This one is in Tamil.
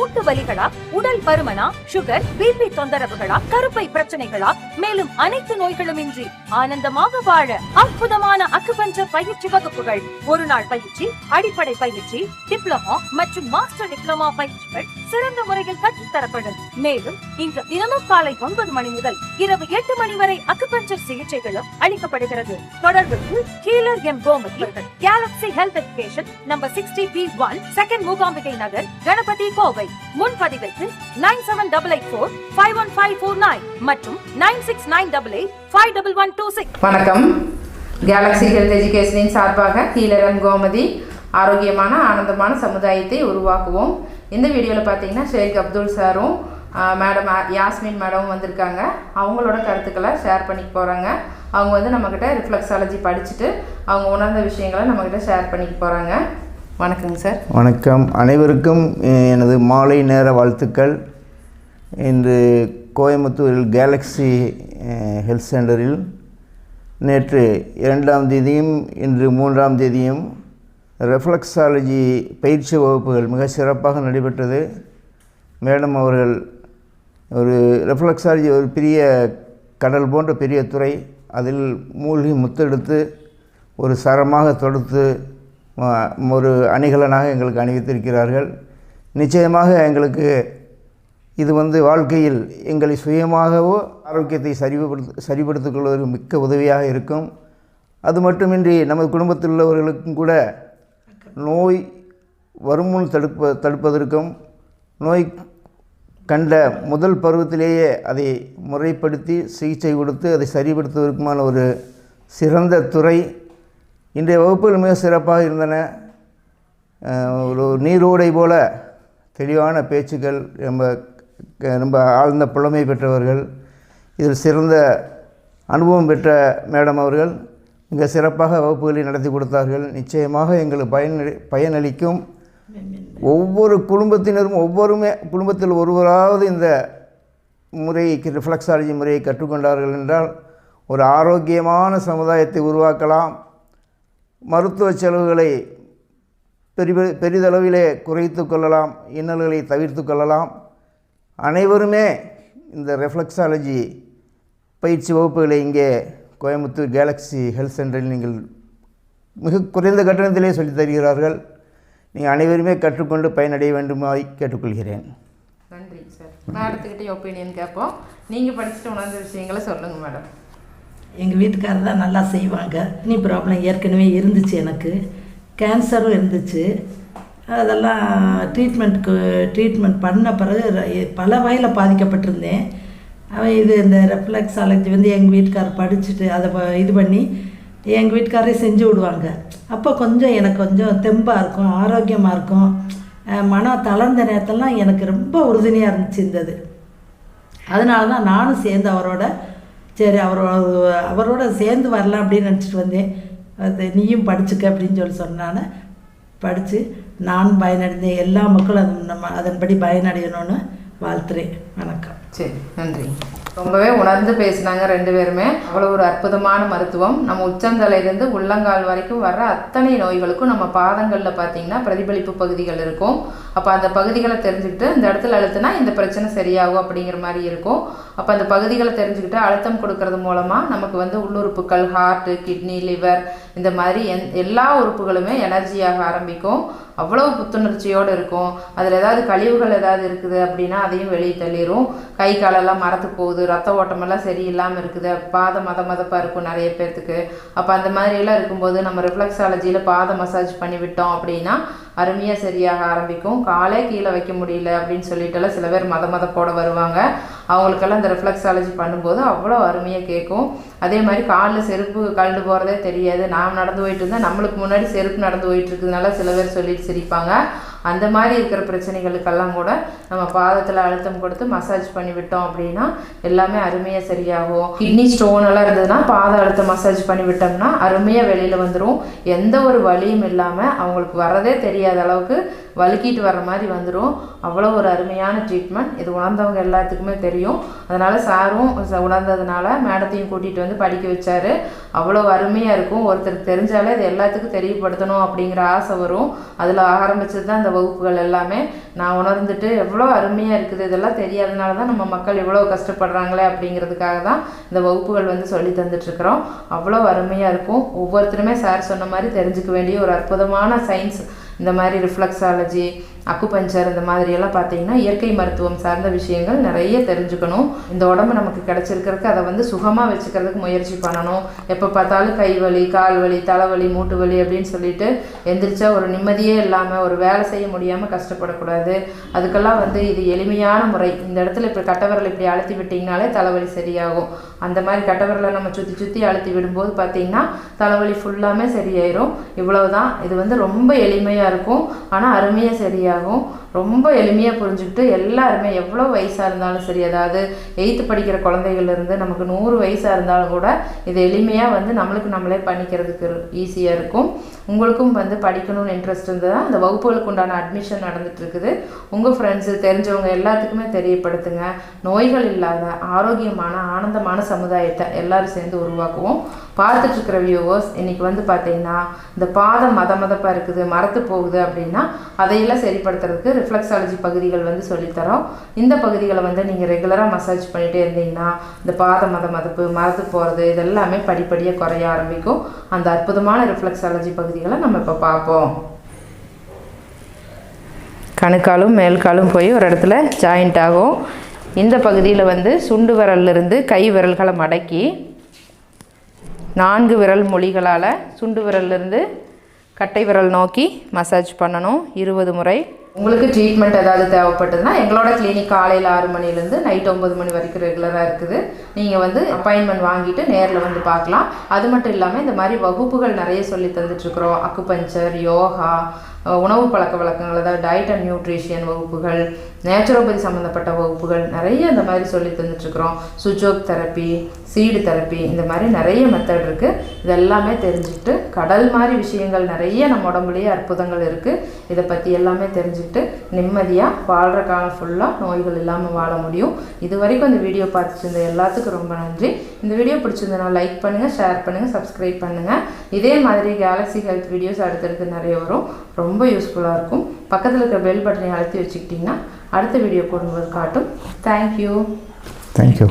மூட்டு வலிகளா உடல் பருமனா சுகர் பிபி தொந்தரவுகளா கருப்பை பிரச்சனைகளா மேலும் அனைத்து நோய்களும் இன்றி ஆனந்தமாக வாழ அற்புதமான அக்குபஞ்சர் பயிற்சி வகுப்புகள். ஒரு நாள் பயிற்சி அடிப்படை பயிற்சி டிப்ளமோ மற்றும் மாஸ்டர் டிப்ளமா பயிற்சிகள் சிறந்த முறையில் கற்றுத்தரப்படும். மேலும் இன்று தினமும் காலை ஒன்பது மணி முதல் இரவு எட்டு மணி வரை அக்குபஞ்சர் சிகிச்சைகளும் அளிக்கப்படுகிறது. தொடர்புக்கு கீழர் M Gomathi Galaxy health education number sixty B one second Mookambigai Nagar Ganapathy Kovai. முன்பதிவிற்கு nine seven double eight four five one five four nine மற்றும் nine six nine double eight five double one two six. வணக்கம். கேலக்ஸி ஹெல்த் எஜுகேஷனின் சார்பாக கீழரன் கோமதி ஆரோக்கியமான ஆனந்தமான சமுதாயத்தை உருவாக்குவோம். இந்த வீடியோவில் பார்த்தீங்கன்னா ஷேக் அப்துல் சாரும் மேடம் யாஸ்மின் மேடமும் வந்திருக்காங்க. அவங்களோட கருத்துக்களை ஷேர் பண்ணிக்க போகிறாங்க அவங்க வந்து நம்மக்கிட்ட ரிஃப்ளெக்ஸாலஜி படிச்சுட்டு அவங்க உணர்ந்த விஷயங்களை நம்மக்கிட்ட ஷேர் பண்ணிக்க போகிறாங்க வணக்கங்க சார். வணக்கம். அனைவருக்கும் எனது மாலை நேர வாழ்த்துக்கள். இன்று கோயம்புத்தூரில் கேலக்ஸி ஹெல்த் சென்டரில் நேற்று இரண்டாம் தேதியும் இன்று மூன்றாம் தேதியும் ரெஃப்ளக்ஸாலஜி பயிற்சி வகுப்புகள் மிக சிறப்பாக நடைபெற்றது. மேடம் அவர்கள் ஒரு ரெஃப்ளக்ஸாலஜி ஒரு பெரிய கடல் போன்ற பெரிய துறை அதில் மூழ்கி முத்தெடுத்து ஒரு சரமாக தொடுத்து ஒரு அணிகலனாக எங்களுக்கு அணிவித்திருக்கிறார்கள். நிச்சயமாக எங்களுக்கு இது வந்து வாழ்க்கையில் எங்களை சுயமாகவோ ஆரோக்கியத்தை சரிபடுத்த சரிபடுத்திக் கொள்வதற்கு மிக்க உதவியாக இருக்கும். அது மட்டுமின்றி நமது குடும்பத்தில் உள்ளவர்களுக்கும் கூட நோய் வருமுன் தடுப்ப தடுப்பதற்கும் நோய் கண்ட முதல் பருவத்திலேயே அதை முறைப்படுத்தி சிகிச்சை கொடுத்து அதை சரிப்படுத்துவதற்குமான ஒரு சிறந்த துறை. இன்றைய வகுப்புகள் மிக சிறப்பாக இருந்தன. ஒரு நீரோடை போல தெளிவான பேச்சுக்கள் ரொம்ப க- ரொம்ப ஆழ்ந்த புலமை பெற்றவர்கள் இதில் சிறந்த அனுபவம் பெற்ற மேடம் அவர்கள் மிக சிறப்பாக வகுப்புகளை நடத்தி கொடுத்தார்கள். நிச்சயமாக எங்களுக்கு பயன் பயனளிக்கும். ஒவ்வொரு குடும்பத்தினரும் ஒவ்வொருமே குடும்பத்தில் ஒருவராவது இந்த முறையை ரிஃப்ளெக்ஸாலஜி முறையை கற்றுக்கொண்டார்கள் என்றால் ஒரு ஆரோக்கியமான சமுதாயத்தை உருவாக்கலாம். மருத்துவ செலவுகளை பெரி பெரிதளவிலே குறைத்து கொள்ளலாம். இன்னல்களை தவிர்த்து கொள்ளலாம். அனைவருமே இந்த ரெஃப்ளெக்ஸாலஜி பயிற்சி வகுப்புகளை இங்கே கோயம்புத்தூர் கேலக்ஸி ஹெல்த் சென்டரில் நீங்கள் மிக குறைந்த கட்டணத்திலே சொல்லித் தருகிறார்கள். நீங்கள் அனைவருமே கற்றுக்கொண்டு பயனடைய வேண்டுமாய் கேட்டுக்கொள்கிறேன். நன்றி சார். மேடத்துக்கிட்டே ஒப்பீனியன் கேட்போம். நீங்கள் படிச்சுட்டு உணர்ந்த விஷயங்களை சொல்லுங்கள் மேடம் எங்கள் வீட்டுக்காரர் தான் நல்லா செய்வாங்க. நீ ப்ராப்ளம் ஏற்கனவே இருந்துச்சு எனக்கு. கேன்சரும் இருந்துச்சு. அதெல்லாம் ட்ரீட்மெண்ட்க்கு ட்ரீட்மெண்ட் பண்ண பிறகு பல வகையில் பாதிக்கப்பட்டிருந்தேன். அவன் இது இந்த ரெஃப்ளெக்ஸாலஜி வந்து எங்கள் வீட்டுக்காரர் படிச்சுட்டு அதை இது பண்ணி எங்கள் வீட்டுக்காரரே செஞ்சு விடுவாங்க. அப்போ கொஞ்சம் எனக்கு கொஞ்சம் தெம்பாக இருக்கும் ஆரோக்கியமாக இருக்கும். மனம் தளர்ந்த நேரத்தெல்லாம் எனக்கு ரொம்ப உறுதுணையாக இருந்துச்சு இந்த அதனால தான் நானும் சேர்ந்து அவரோட சரி அவரோட அவரோட சேர்ந்து வரலாம் அப்படின்னு நினச்சிட்டு வந்தேன். அது நீயும் படிச்சுக்க அப்படின்னு சொல்லி சொன்னான்னு படித்து நான் பயனடைந்தேன். எல்லா மக்களும் அதன் நம்ம அதன்படி பயனடையணும்னு வாழ்த்துறேன். வணக்கம். சரி நன்றி. ரொம்பவே உணர்ந்து பேசினாங்க ரெண்டு பேருமே. அவ்வளோ ஒரு அற்புதமான மருத்துவம். நம்ம உச்சந்தலையிலேருந்து உள்ளங்கால் வரைக்கும் வர்ற அத்தனை நோய்களுக்கும் நம்ம பாதங்களில் பார்த்தீங்கன்னா பிரதிபலிப்பு பகுதிகள் இருக்கும். அப்போ அந்த பகுதிகளை தெரிஞ்சுக்கிட்டு இந்த இடத்துல அழுத்தினா இந்த பிரச்சனை சரியாகும் அப்படிங்கிற மாதிரி இருக்கும். அப்போ அந்த பகுதிகளை தெரிஞ்சுக்கிட்டு அழுத்தம் கொடுக்கறது மூலமாக நமக்கு வந்து உள்ளுறுப்புகள் ஹார்ட்டு கிட்னி லிவர் இந்த மாதிரி எந் எல்லா உறுப்புகளுமே எனர்ஜியாக ஆரம்பிக்கும். அவ்வளோ புத்துணர்ச்சியோடு இருக்கும். அதில் ஏதாவது கழிவுகள் ஏதாவது இருக்குது அப்படின்னா அதையும் வெளியே தள்ளிடும் கை காலெல்லாம் மரத்து போகுது. ரத்த ஓட்டமெல்லாம் சரியில்லாமல் இருக்குது. பாதம் மத மதப்பாக இருக்கும் நிறைய பேர்த்துக்கு. அப்போ அந்த மாதிரியெல்லாம் இருக்கும்போது நம்ம ரிஃப்ளெக்ஸாலஜியில் பாத மசாஜ் பண்ணி விட்டோம் அப்படின்னா அருமையாக சரியாக ஆரம்பிக்கும். காலே கீழே வைக்க முடியல அப்படின்னு சொல்லிட்டுலாம் சில பேர் மத மதப்போட வருவாங்க. அவங்களுக்கெல்லாம் இந்த ரிஃப்ளெக்ஸாலஜி பண்ணும்போது அவ்வளோ அருமையாக கேட்கும். அதே மாதிரி காலில் செருப்பு கழண்டு போகிறதே தெரியாது. நாம் நடந்து போயிட்டு இருந்தால் நம்மளுக்கு முன்னாடி செருப்பு நடந்து போயிட்டு இருக்கிறதுனால சில பேர் சொல்லிட்டு சிரிப்பாங்க. அந்த மாதிரி இருக்கிற பிரச்சனைகளுக்கெல்லாம் கூட நம்ம பாதத்தில் அழுத்தம் கொடுத்து மசாஜ் பண்ணி விட்டோம் அப்படின்னா எல்லாமே அருமையாக சரியாகும். கிட்னி ஸ்டோன் எல்லாம் இருந்ததுன்னா பாத அழுத்த மசாஜ் பண்ணி விட்டோம்னா அருமையாக வெளியில் வந்துடும் எந்த ஒரு வலியும் இல்லாமல் அவங்களுக்கு வரதே தெரியாத அளவுக்கு வலுக்கிட்டு வர மாதிரி வந்துடும் அவ்வளோ ஒரு அருமையான ட்ரீட்மெண்ட் இது உணர்ந்தவங்க எல்லாத்துக்குமே தெரியும். அதனால் சாரும் உணர்ந்ததுனால மேடத்தையும் கூட்டிகிட்டு வந்து படிக்க வச்சார். அவ்வளோ அருமையாக இருக்கும். ஒருத்தருக்கு தெரிஞ்சாலே இது எல்லாத்துக்கும் தெரியப்படுத்தணும் அப்படிங்கிற ஆசை வரும். அதில் ஆரம்பிச்சது தான் இந்த வகுப்புகள் எல்லாமே நான் உணர்ந்துட்டு எவ்வளோ அருமையாக இருக்குது இதெல்லாம் தெரியாதனால தான் நம்ம மக்கள் இவ்வளோ கஷ்டப்படுறாங்களே அப்படிங்கிறதுக்காக தான் இந்த வகுப்புகள் வந்து சொல்லி தந்துட்டுருக்குறோம். அவ்வளோ அருமையாக இருக்கும். ஒவ்வொருத்தருமே சார் சொன்ன மாதிரி தெரிஞ்சுக்க வேண்டிய ஒரு அற்புதமான சயின்ஸ் இந்த மாதிரி ரிஃப்ளெக்ஸாலஜி அக்குபஞ்சர் இந்த மாதிரியெல்லாம் பார்த்தீங்கன்னா இயற்கை மருத்துவம் சார்ந்த விஷயங்கள் நிறைய தெரிஞ்சுக்கணும். இந்த உடம்பு நமக்கு கிடைச்சிருக்கிறதுக்கு அதை வந்து சுகமாக வச்சுக்கிறதுக்கு முயற்சி பண்ணணும். எப்போ பார்த்தாலும் கை வலி கால் வலி தலைவலி மூட்டு வலி அப்படின்னு சொல்லிட்டு எந்திரிச்சா ஒரு நிம்மதியே இல்லாமல் ஒரு வேலை செய்ய முடியாமல் கஷ்டப்படக்கூடாது. அதுக்கெல்லாம் வந்து இது எளிமையான முறை. இந்த இடத்துல இப்படி கட்டவரல் இப்படி அழுத்தி விட்டிங்கனாலே தலைவலி சரியாகும். அந்த மாதிரி கட்டவரலை நம்ம சுற்றி சுற்றி அழுத்தி விடும்போது பார்த்தீங்கன்னா தலைவலி ஃபுல்லாமே சரியாயிரும். இவ்வளவுதான். இது வந்து ரொம்ப எளிமையாக இருக்கும். ஆனால் அருமையாக சரியாகும். ரொம்ப எளிமையாக புரிஞ்சுக்கிட்டு எல்லாருமே எவ்வளோ வயசாக இருந்தாலும் சரி அதாவது எயித்து படிக்கிற குழந்தைகள்லேருந்து நமக்கு நூறு வயசாக இருந்தாலும் கூட இது எளிமையாக வந்து நம்மளுக்கு நம்மளே பண்ணிக்கிறதுக்கு ஈஸியாக இருக்கும். உங்களுக்கும் வந்து படிக்கணும்னு இன்ட்ரெஸ்ட் இருந்ததுன்னா அந்த வகுப்புகளுக்கு உண்டான அட்மிஷன் நடந்துட்டு இருக்குது. உங்கள் ஃப்ரெண்ட்ஸு தெரிஞ்சவங்க எல்லாத்துக்குமே தெரியப்படுத்துங்க. நோய்கள் இல்லாத ஆரோக்கியமான ஆனந்தமான சமுதாயத்தை எல்லாரும் சேர்ந்து உருவாக்குவோம். பார்த்துட்ருக்கிற வியூவர்ஸ் இன்றைக்கி வந்து பார்த்தீங்கன்னா இந்த பாதம் மத மதப்பாக இருக்குது மரத்து போகுது அப்படின்னா அதையெல்லாம் சரிப்படுத்துறதுக்கு ரிஃப்ளெக்ஸாலஜி பகுதிகள் வந்து சொல்லித்தரோம். இந்த பகுதிகளை வந்து நீங்கள் ரெகுலராக மசாஜ் பண்ணிகிட்டே இருந்தீங்கன்னா இந்த பாத மத மதப்பு மரத்து போகிறது இதெல்லாமே படிப்படியாக குறைய ஆரம்பிக்கும். அந்த அற்புதமான ரிஃப்ளெக்ஸாலஜி பகுதிகளை நம்ம இப்போ பார்ப்போம். கணுக்காலும் மேல்காலும் போய் ஒரு இடத்துல ஜாயிண்ட் ஆகும். இந்த பகுதியில் வந்து சுண்டு விரல்லிருந்து கை விரல்களை மடக்கி நான்கு விரல் மொழிகளால் சுண்டு விரல்லிருந்து கட்டை விரல் நோக்கி மசாஜ் பண்ணணும். இருபது முறை. உங்களுக்கு ட்ரீட்மெண்ட் ஏதாவது தேவைப்பட்டதுன்னா எங்களோட கிளினிக் காலையில் ஆறு மணிலேருந்து நைட் ஒம்பது மணி வரைக்கும் ரெகுலராக இருக்குது. நீங்கள் வந்து அப்பாயின்மெண்ட் வாங்கிட்டு நேரில் வந்து பார்க்கலாம். அது மட்டும் இல்லாமல் இந்த மாதிரி வகுப்புகள் நிறைய சொல்லி தந்துட்டுருக்குறோம் அக்குபஞ்சர் யோகா உணவு பழக்க வழக்கங்கள் அதாவது டயட் அண்ட் நியூட்ரிஷியன் வகுப்புகள் நேச்சுரோபதி சம்மந்தப்பட்ட வகுப்புகள் நிறைய இந்த மாதிரி சொல்லி தந்துட்டுருக்குறோம். Su Jok therapy seed therapy இந்த மாதிரி நிறைய மெத்தட் இருக்குது இதெல்லாமே தெரிஞ்சுக்கிட்டு கடல் மாதிரி விஷயங்கள் நிறைய நம்ம உடம்புலேயே அற்புதங்கள் இருக்குது இதை பற்றி எல்லாமே தெரிஞ்சுக்கிட்டு நிம்மதியாக வாழ்கிற காலம் ஃபுல்லாக நோய்கள் இல்லாமல் வாழ முடியும். இது வரைக்கும் இந்த வீடியோ பார்த்துட்டு எல்லாத்துக்கும் ரொம்ப நன்றி. இந்த வீடியோ பிடிச்சிருந்தனா லைக் பண்ணுங்கள் ஷேர் பண்ணுங்கள் சப்ஸ்கிரைப் பண்ணுங்கள் இதே மாதிரி கேலக்ஸி ஹெல்த் வீடியோஸ் அடுத்தடுத்து நிறைய வரும். ரொம்ப யூஸ்ஃபுல்லாக இருக்கும். பக்கத்தில் இருக்கிற பெல் பட்டனை அழுத்தி வச்சுக்கிட்டிங்கன்னா அடுத்த வீடியோ போடும்போது காட்டும். Thank you thank you